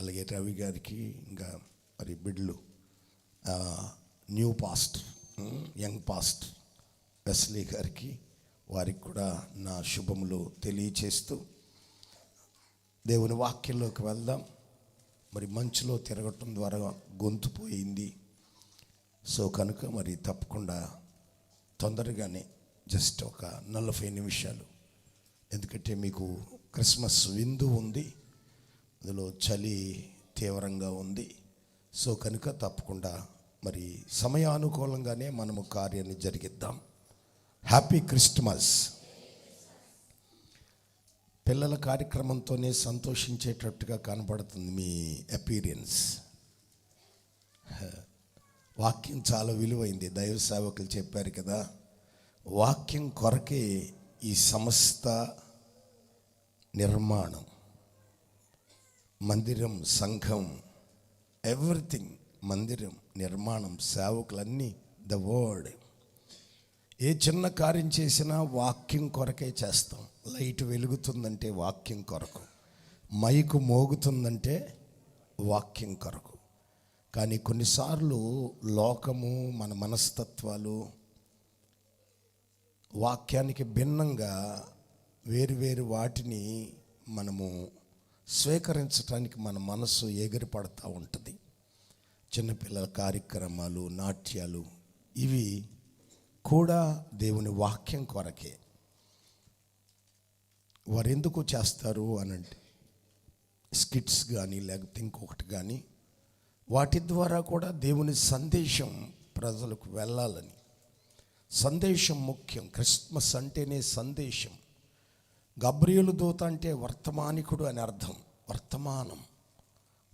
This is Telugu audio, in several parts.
అలాగే రవి గారికి ఇంకా మరి బిడ్లు new pastor young pastor Wesley గారికి వారికి కూడా నా శుభములు తెలియచేస్తూ దేవుని వాక్యంలోకి వెళ్దాం. మరి మంచులో తిరగటం ద్వారా గొంతు పోయింది. సో కనుక మరి తప్పకుండా తొందరగానే జస్ట్ ఒక నలభై నిమిషాలు. ఎందుకంటే మీకు క్రిస్మస్ విందు ఉంది. అందులో చలి తీవ్రంగా ఉంది. సో కనుక తప్పకుండా మరి సమయానుకూలంగానే మనము కార్యాన్ని జరిగిద్దాం. హ్యాపీ క్రిస్మస్ పిల్లల కార్యక్రమంతోనే సంతోషించేటట్టుగా కనబడుతుంది మీ అపీరియన్స్ వాక్యం చాలా విలువైంది. దైవ సేవకులు చెప్పారు కదా వాక్యం కొరకే ఈ సంస్థ నిర్మాణం. మందిరం సంఘం ఎవ్రీథింగ్ మందిరం నిర్మాణం సేవకులన్నీ ద వర్డ్. ఏ చిన్న కార్యం చేసినా వాక్యం కొరకే చేస్తాం. లైట్ వెలుగుతుందంటే వాక్యం కొరకు. మైకు మోగుతుందంటే వాక్యం కొరకు. కానీ కొన్నిసార్లు లోకము మన మనస్తత్వాలు వాక్యానికి భిన్నంగా వేరు వాటిని మనము స్వీకరించడానికి మన మనసు ఎగిరిపడతా ఉంటుంది. చిన్నపిల్లల కార్యక్రమాలు నాట్యాలు ఇవి కూడా దేవుని వాక్యం కొరకే. వారు ఎందుకు చేస్తారు అనంటే స్కిట్స్ కానీ లేకపోతే ఇంకొకటి కానీ వాటి ద్వారా కూడా దేవుని సందేశం ప్రజలకు వెళ్ళాలని. సందేశం ముఖ్యం. క్రిస్మస్ అంటేనే సందేశం. గబ్రియులు దూత అంటే వర్తమానికుడు అని అర్థం. వర్తమానం.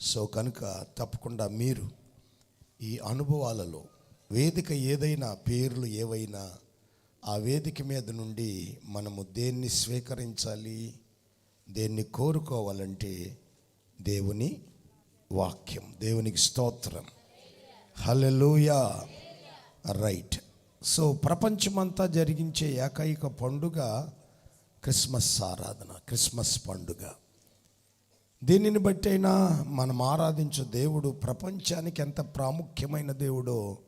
సో కనుక తప్పకుండా మీరు ఈ అనుభవాలలో వేదిక ఏదైనా పేర్లు ఏవైనా ఆ వేదిక మీద నుండి మనము దేన్ని స్వీకరించాలి దేన్ని కోరుకోవాలంటే దేవుని వాక్యం దేవునికి స్తోత్రం. హల్లెలూయా. రైట్. సో ప్రపంచమంతా జరిగించే ఏకైక పండుగ క్రిస్మస్ ఆరాధన క్రిస్మస్ పండుగ. దీనిని బట్టి అయినా మనం ఆరాధించే దేవుడు ప్రపంచానికి ఎంత ప్రాముఖ్యమైన దేవుడో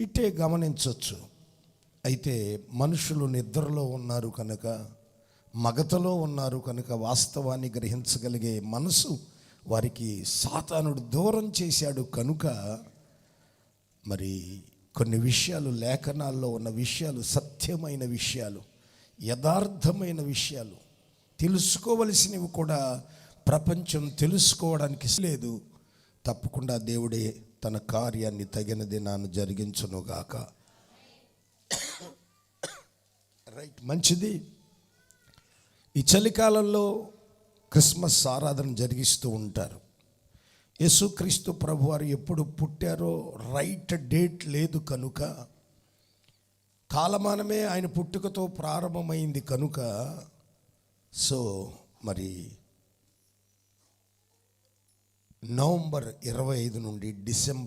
ఇట్టే గమనించవచ్చు అయితే మనుషులు నిద్రలో ఉన్నారు కనుక మగతలో ఉన్నారు కనుక వాస్తవాన్ని గ్రహించగలిగే మనసు వారికి సాతానుడు దూరం చేశాడు కనుక మరి కొన్ని విషయాలు లేఖనాల్లో ఉన్న విషయాలు సత్యమైన విషయాలు యథార్థమైన విషయాలు తెలుసుకోవలసినవి కూడా ప్రపంచం తెలుసుకోవడానికి లేదు. తప్పకుండా దేవుడే తన కార్యాన్ని తగిన దినాన్ని జరిగించునుగాక. రైట్ మంచిది. ఈ చలికాలంలో క్రిస్మస్ ఆరాధన జరిగిస్తూ ఉంటారు. యేసుక్రీస్తు ప్రభువారు ఎప్పుడు పుట్టారో రైట్ డేట్ లేదు కనుక కాలమానమే ఆయన పుట్టుకతో ప్రారంభమైంది కనుక సో మరి నవంబర్ ఇరవై ఐదు నుండి డిసెంబర్